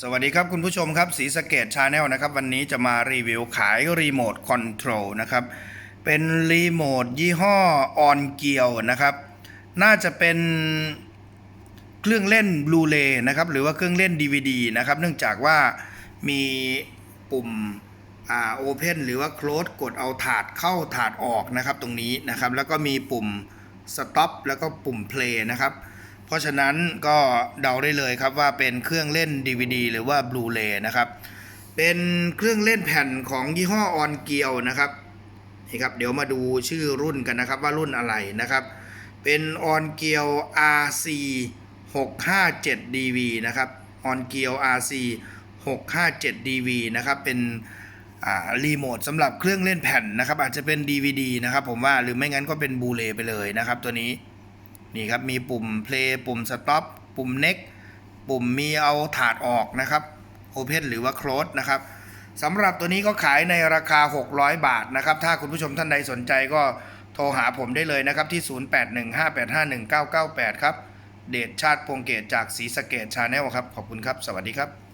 สวัสดีครับคุณผู้ชมครับสีสเกตชาแนลนะครับ วันนี้จะมารีวิวขายรีโมทคอนโทรลนะครับ เป็นรีโมทยี่ห้อออนเกียวนะครับ น่าจะเป็นเครื่องเล่นบลูเ a y นะครับ หรือว่าเครื่องเล่น DVD นะครับ เนื่องจากว่ามีปุ่มอ่าโอเพนหรือว่า close กดเอาถาดเข้าถาดออกนะครับตรงนี้นะครับ แล้วก็มีปุ่ม stop แล้วก็ปุ่ม play นะครับ เพราะฉะนั้นก็เดาได้เลยครับว่าเป็นเครื่องเล่น DVD หรือว่า Blu-ray นะครับ เป็นเครื่องเล่นแผ่นของยี่ห้อออนเกียวนะครับนี่ครับเดี๋ยวมาดูชื่อรุ่นกันนะครับว่ารุ่นอะไรนะครับ เป็นออนเกียว RC 657 DV นะครับออนเกียว RC 657 DV นะครับ เป็นรีโมทสำหรับเครื่องเล่นแผ่นนะครับ อาจจะเป็น DVD นะครับผมว่าหรือไม่งั้นก็เป็นบูเลไปเลยนะครับตัวนี้ นี่ครับมีปุ่ม play ปุ่ม stop ปุ่ม next ปุ่มมีเอาถาดออกนะครับ open หรือว่า close นะครับสำหรับตัวนี้ก็ขายในราคา 600 บาทนะครับ ถ้าคุณผู้ชมท่านใดสนใจก็โทรหาผมได้เลยนะครับ ที่ 0815851998 ครับ เดชชาติพงเกตจากศรีสะเกตชาแนลครับ ขอบคุณครับ สวัสดีครับ